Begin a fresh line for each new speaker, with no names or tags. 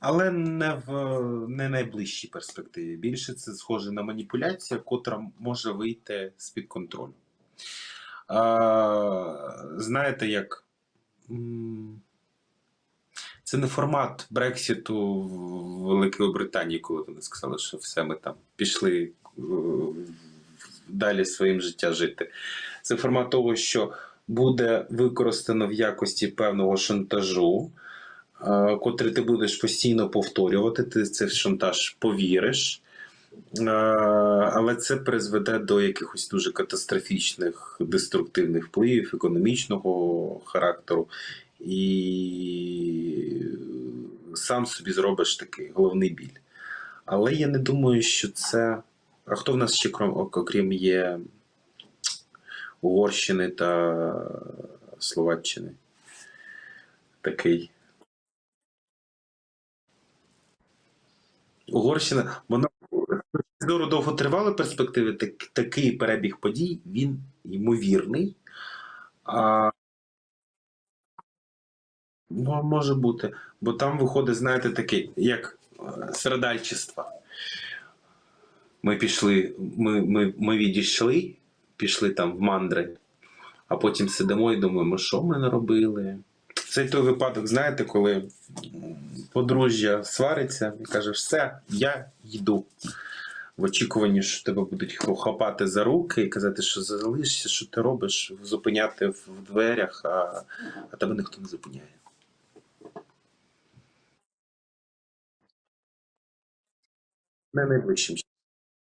Але не в не найближчій перспективі. Більше це схоже на маніпуляцію, котра може вийти з-під контролю. А, знаєте, як. Це не формат Брексіту в Великої Британії, коли вони сказали, що все, ми там пішли е, далі своїм життя жити. Це формат того, що буде використано в якості певного шантажу, котрий ти будеш постійно повторювати, ти цей шантаж повіриш. Е, Але це призведе до якихось дуже катастрофічних деструктивних впливів економічного характеру, і сам собі зробиш такий головний біль. Але я не думаю, що це. А хто в нас ще, крім, окрім є Угорщини та Словаччини? Такий. Угорщина, вона зору довготривалої перспективи, так, такий перебіг подій, він ймовірний. А, може бути. Бо там виходить, знаєте, такий, як е, середальчество. Ми пішли, ми, ми, ми відійшли, пішли там в мандри, а потім сидимо і думаємо, що ми наробили. Це той випадок, знаєте, коли подружжя свариться і каже, все, я йду. В очікуванні, що тебе будуть хапати за руки і казати, що залишся, що ти робиш, зупиняти в дверях, а, а тебе ніхто не зупиняє. Не найближчим